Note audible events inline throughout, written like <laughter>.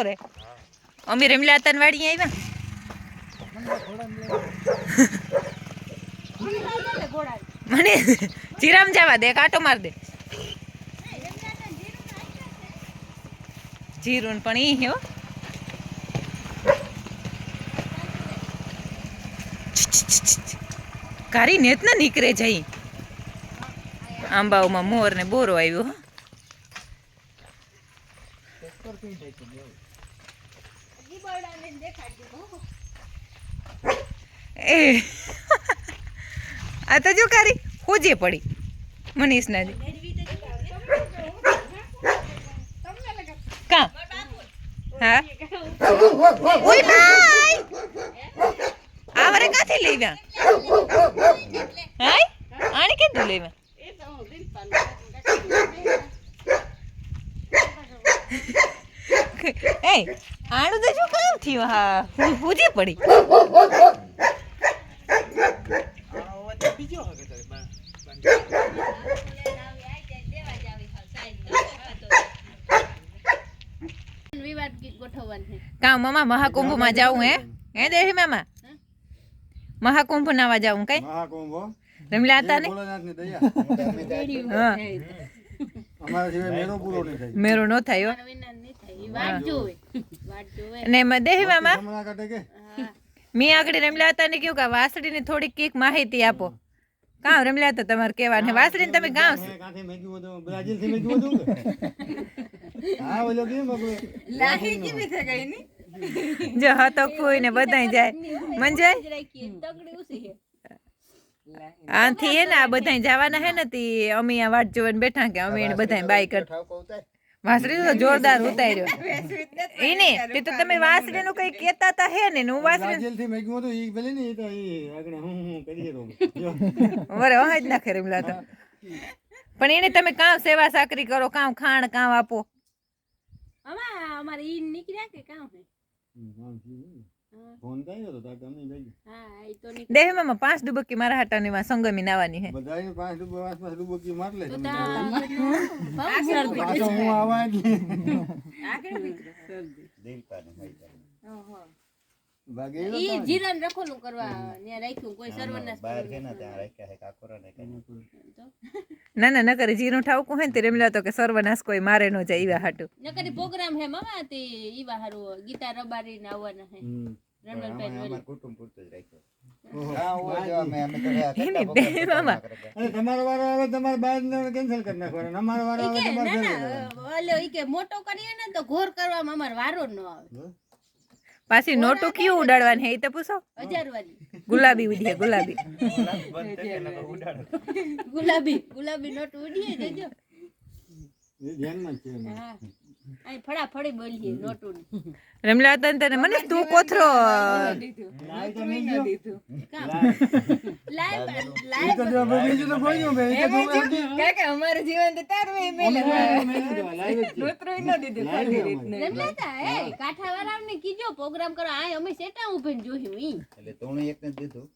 છો રે. અમે રમલા હતા વાડી આવ્યા. મને જીરામ જવા દે, કાંટો માર દે. જીરું પણ ઈ હો કારી નેત ને નીકળે જઈ. આંબાઓમાં મોર ને બોરો આવ્યો હો. એ. આ તો જો કારી હોજે પડી. મનીષના જે. કા? હા? ઓય ભાઈ! આવરે કાથી લેવ્યા? હાય? આને કીધું લેવા એ આણું તો શું કામ થયું હા, હોજે પડી. વિવાદ ગીત ગોઠવવાનું છે. કાં મામા મહાકુંભમાં જાવું હે? હે દેહી મામા મહાકુંભ નાવા જાવું કઈ? મહાકુંભ? રમલા હતા ને ભોળાનાથની દયા. હા. <laughs> અમારા સિવાય મેળો પૂરો નહીં થાય. મેરો નો થયો? પણ વિના નહીં થાય. ઈ વાટ જોવે. વાટ જોવે. અને એમાં દેહી મામા હમણાં કાઢે કે? હા. મેં આગળ રમલા હતા ને કેવું કે વાસળીની થોડીક કંઈક માહિતી આપો. કાં રમલ્યા તો તમારે કેવા ને વાસરીને તમે કાં મેં મેગ્યું હતું બ્રાઝિલથી મેગ્યું હતું કે? હા ઓલો કેમ આપણે જો હતો કોઈ ને બધાય જાય. મંજાય તગડી ઉસી છે. આથી હે ને આ બધાય જવાના હે ને તી અમે આ વાટ જોઈને બેઠા કે અમે એને બધાય બાય કર વાસળી તો જોરદાર ઉતાર્યો. એને તે તો તમે વાસળી નું કઈ કેતા તા હે ને હું વાસળી બ્રાઝિલથી મેગ્યું તો ઈ ભલે ને તો ઈ આગળ હું હું તો જો. વરે ના નાખે રેમલા તો. પણ એને તમે કામ સેવા સાકરી કરો કામ ખાણ કામ આપો. અમાર અમાર ઈ નીકળ્યા કે કામ હે હા. ફોન કર્યો તો હા તો દેહ મામા પાંચ ડુબકી મારા હાટાની માં સંગમી નાવાની હે. બધાય પાંચ ડૂબો પાંચ પાંચ ડૂબકી માર લે તમે પાછો હું આવા એટલે ભાગે એવો ઈ જીરાન રખોલું કરવા રાખ્યું કોઈ સર્વનાશ બહાર કરવું છે ત્યાં રાખ્યા છે કાકોરા ને ના ના ન કરે જીરું ઠાવકું હે ને તે રેમલા તો કે સર્વનાશ કોઈ મારે નો જાય એવા હાટુ. નકરી પ્રોગ્રામ હે મામા તે ઈવા હારું ગીતા રબારી ને આવવાના હે. હમ. રમણભાઈ અમારે વળી. કુટુંબ પૂરતું જ રાખ્યું. હા હોય જો અમે અમે તો આ એને કરતા બે program મામા. કરતા. અરે તમારો વારો આવે તમારે બાર કેન્સલ કરી અમારો વારો ઈ આવે કે તમારે ના ઘરે ના ઓલો ઈ કે મોટો કરીએ ને તો ઘોર કરવામાં અમાર વારો ન આવે. પાછી નોટો કયું ઉડાડવાની એ તો પૂછો. હજાર વાળી ગુલાબી ઉડીએ ગુલાબી. ગુલાબી ગુલાબી નોટ ઉડીએ જજો. ધ્યાનમાં છે બોલીએ રમલા હતા તને મને તું કોથરો. નું અમારું જીવન તો તારું એ. રમલાતા એ કાઠાવાળાને કીજો પ્રોગ્રામ કરો. આ અમે સેટા ઉભીને જોયું ઈ. એટલે તોણું એક જ દીધું.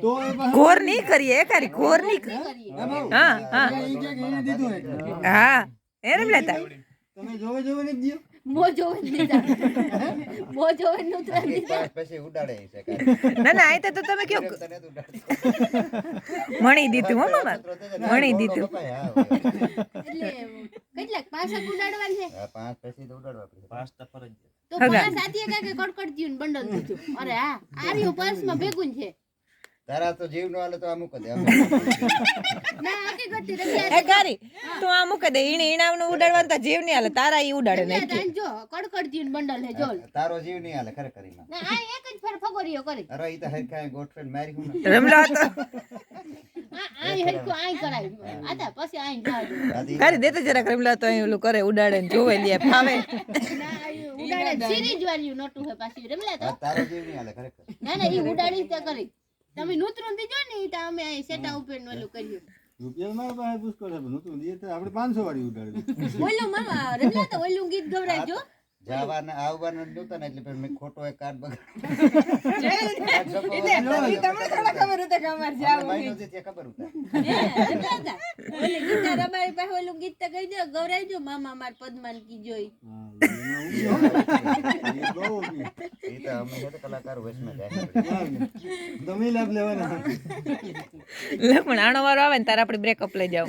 તો ઘોર નહીં કરીએ એ ઘોર નહીં હા હા. એને. હા એ રમલા તા તમે જોવે જોવે ને જ દ્યો. મોજો દીધા. મોજો નુતરા દીધા. પાંચ પછી ઉડાડે છે ના ના આ તો તમે કયો. મણી દીધું હો મામા. ને, મણી દીધું. એટલે કેટલાક પાસા ઉડાડવાનું છે? પાંચ પછી તો ઉડાડવા પાંચ તો ફરજ તો. પાંચ હાથીએ કાંઈક કડકડતીયું ને બંડલ દીધું અરે હા આર્યું પર્સમાં ભેગું છે. તારા તો જીવ નો હાલે તો અમુક જ દે ના હકીકતથી રમ્યા એ કરી તું આ મૂકે દે ઈણે ઈણાવનું ઉડાડવાનું તો જીવ નહીં હાલે તારા ઈ ઉડાડે તાન જો કડકડતીયું બંડલ હે જોલ. તારો જીવ નહીં હાલે ખરેખર એમાં. ના આ એક જ ફેર ફગોરીયો કરી. અરે ઈ તો હરખાય ગોઠવીને મારી હું રમલા તો. આ આઈ હરખું આઈ કરાય. આતા પછી આઈ જવા દે દાદી. કરી દેતો જરાક રમલા તો અહીં ઓલું કરે ઉડાડે ને જોવે લે ફાવે. ના આ સિરીજ વાળ્યું નોટું હે પાછી રમલા તો. તારો જીવ નહીં હાલે ખરેખર. ના ના ઈ ઉડાડી તે કરી તમે નૂતરું દીજો ને ઈ તો અમે સેટા ઉપર ને ઓલું કર્યું. રૂપિયા મારા પાસે પુષ્કળ છે નૂતરું દીએ તો આપણે પાંચસો વાળી ઉડાડી ઓલું મામા રમલા તો ઓલું ગીત ગવરાજો. જવાના આવવાનું નહોતા ને એટલે પછી મેં ખોટો એક કાર્ડ બગાડ જો મામા માર પદ્માન કી જોઈ લખમણ આણો વાળો આવે ને તારે આપણે બ્રેકઅપ લઈ જાવ.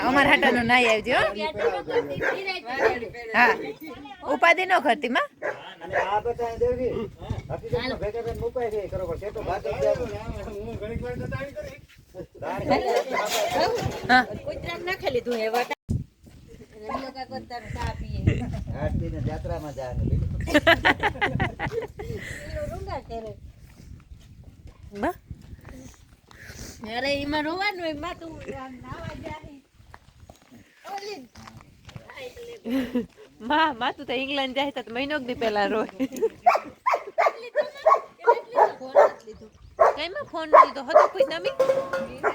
અમારા હાટાનો નાઈ આવજો હા. ઉપાધિ નો કરતી માં. જાત્રામાં <laughs> જાય ને લીધું. પેલો રૂંગા કરે બા અરે એમાં રોવાનું હોયમાં તું નાવા જાહી ઓલી. માં માં તું તો ઇંગ્લેન્ડ જાય તો મહિનો દી પેલા રોય ફોન નથી લીધું? કઈ ફોન લીધો હતો કોઈ નમી?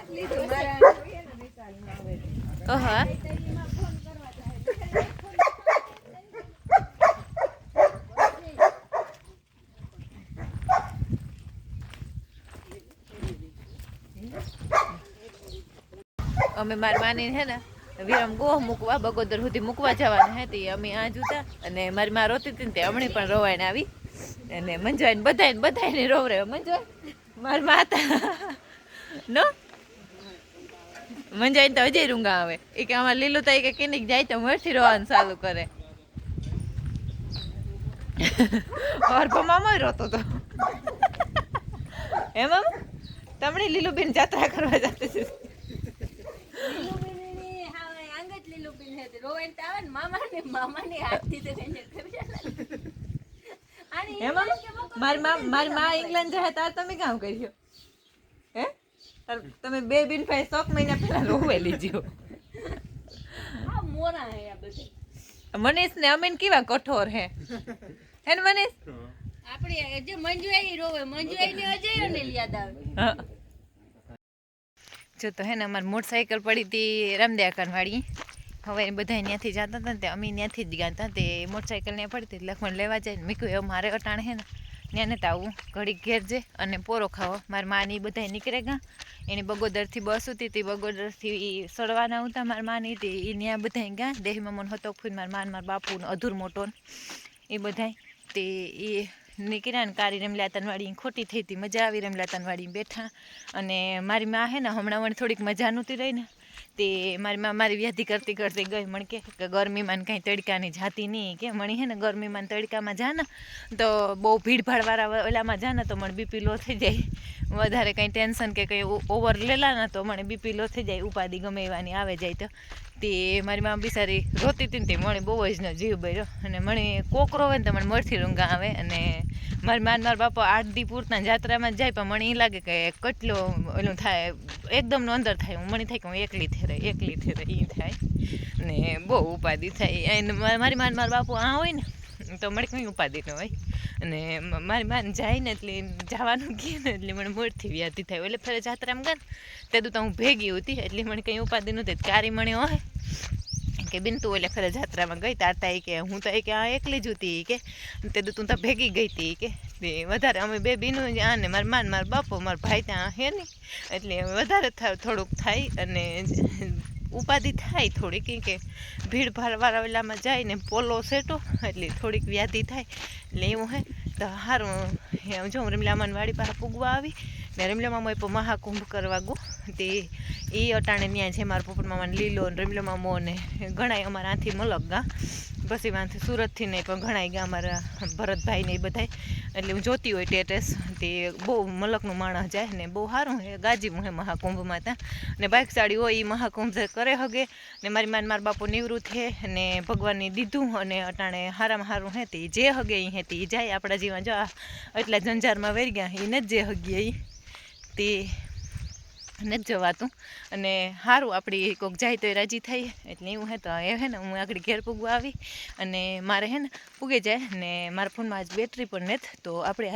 લીધું મારા ઓહા અમે મારી માની હે ને, વિરમ ગોહ મૂકવા, બગોદર સુધી મૂકવા જવાના હે તે અમે આ જુતા અને મારી માં રોતી હતી ને તે હમણાં પણ રોવાઈને આવી. અને મંજવાઈને બધાને બધાને રોવરે મંજવાય. મારી માતા નો? મંજાઈને તો અજય રૂંગા આવે. એ કે આમાં લીલું થાય કે કિનિક જાય તો મળથી રોવાનું ચાલુ કરે. ઓર મામા રોતો તો. એમ તમને લીલું બેન જાત્રા કરવા જતી છે. મારી માં ઇંગ્લેન્ડ જાય તાર તમે કામ કર્યો? હે? તમે બે બિન ભાઈ સોક મહિના પહેલા રોવે લીજો હા મોરા હે મનીષ ને અમીન કેવા કઠોર હે? હે ને મનીષ? આપણે જે મંજુઆઈ રોવે. મંજુઆઈ ને અજય ને યાદ આવે. જો તો હે ને અમારી મોટરસાઇકલ પડી હતી રામદેવકાન વાળી હવે બધા ત્યાંથી જતા હતા ને અમે ત્યાંથી જ ગયા હતા તે મોટરસાઇકલ ને પડી હતી, લખમણ લેવા જાય ને મેં કહ્યું હવે મારે અટાણે હે ને ત્યાં તો આવું, ઘડીક ઘેર જે અને પોરો ખાવો. મારી માની બધા નીકળે ગયા એની બગોદરથી બસ હતી તે બગોદરથી સડવાના હતા મારી માની તે એ ત્યાં બધા ગયા દેહમાં મને હતો ફૂન મારા માન મારા બાપુનો અધૂર મોટો એ બધાય તે એ ને કારી રમલા તનવાડી ખોટી થઈ હતી, મજા આવી રમલા તનવાડી બેઠા. અને મારી માં હે ને, હમણાં મને થોડીક મજા નહોતી રહી ને, તે મારી માં મારી વ્યાધિ કરતી કરતી ગઈ. મને કે ગરમીમાં કાંઈ તડકાની જાતી નહીં. કે મણી હે ને, ગરમીમાં તડકામાં જા ને, તો બહુ ભીડભાડવાળા ઓલામાં જા ને, તો મને બીપી લો થઈ જાય. વધારે કંઈ ટેન્શન કે કંઈ ઓવર લેલા ને, તો મને બીપી લો થઈ જાય. ઉપાધિ ગમે એવાની આવે જાય તો. તે મારી માં બિચારી રોતી હતી ને તે મણી બહુ જ ન જીવ બર્યો અને મણી કોકરો હોય ને તો મને મળથી રૂંગા આવે. અને મારી માન મારા બાપા આઠ દી પૂરતા જાત્રામાં જાય, પણ મને એ લાગે કે કેટલો ઓલું થાય, એકદમ નો અંદર થાય. હું મને થાય કે હું એકલી થઈ રહી, એકલી થેરે એ થાય. ને બહુ ઉપાધિ થાય. એને મારી માન મારા બાપુ આ હોય ને, તો મને કંઈ ઉપાધિ ન હોય. અને મારી માન જાય ને એટલે જવાનું કહે ને એટલે મને મોરથી વ્યાધિ થાય. એટલે ફરે જાત્રામાં ગયા ને, તે તો હું ભેગી હતી એટલે મને કંઈ ઉપાધિ નહોતી. કારી મળ્યો હોય. કે બિન તું એટલે ખરે જાત્રામાં ગઈ, તાર તાઈ કે, હું તો કે, આ એકલી જ હતી કે. તે તો તું ભેગી ગઈ હતી કે. વધારે અમે બે બીનું આ આને મારા માન, મારા બાપો, મારા ભાઈ ત્યાં હે નહીં એટલે વધારે થોડુંક થાય અને ઉપાધિ થાય થોડીક કે ભીડ ભાડવાળા ઓલામાં જાય ને પોલો સેટો, એટલે થોડીક વ્યાધિ થાય. એટલે એવું હે. તો સારું જો, હું રમલામાન વાડી પાસે પૂગવા આવી, ને રમલામામાં એ મહાકુંભ કરવા ગો. તે, એ અટાણે ત્યાં છે મારા પોપટ મામાને લીલો ને રમલા મો ને ઘણાય અમારા આથી મલક ગા. પછી વાંધો સુરતથી નહીં, પણ ઘણા ગયા અમારા ભરતભાઈ ને એ બધાય. એટલે હું જોતી હોય ટેટેસ તે બહુ મલકનું માણસ જાય ને બહુ સારું હે ગાજી હે મહાકુંભમાં ત્યાં. ને બાઇક બાઇકસાળી હોય એ મહાકુંભ કરે હગે, ને મારી માન મારા બાપુ નિવૃત્ત હે, ને ભગવાનને દીધું અને અટાણે હારામાં હારું હે, તે જે હગે એ હે, તે જાય આપણા જીવન. જો આ એટલા જંજારમાં વેરી ગયા એને જ જે હગીએ એ તે નથી જવાતું. અને સારું આપણી કોક જાય તો રાજી થઈ. એટલે એવું હે તો એ હે ને, હું આગળ ઘેર પૂગવા આવી. અને મારે હે ને, પૂગે જાય ને, મારા ફોનમાં આજ બેટરી પણ નથી. તો આપણે